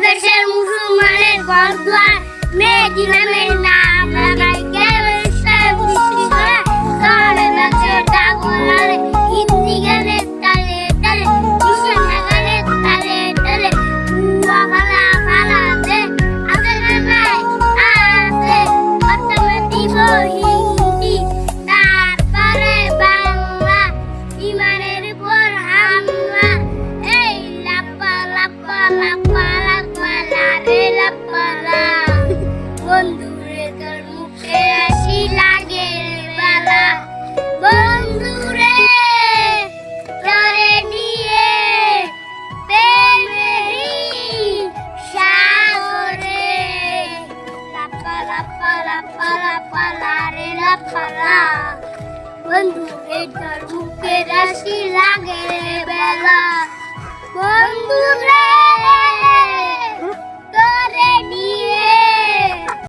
দেশের মুসলমানের বদলা মেয়ে দিলামের নাম পালা পালা রে লা পালা বন্ধু রে তোর বুকে রাশি লাগে রে বেলা। বন্ধু রে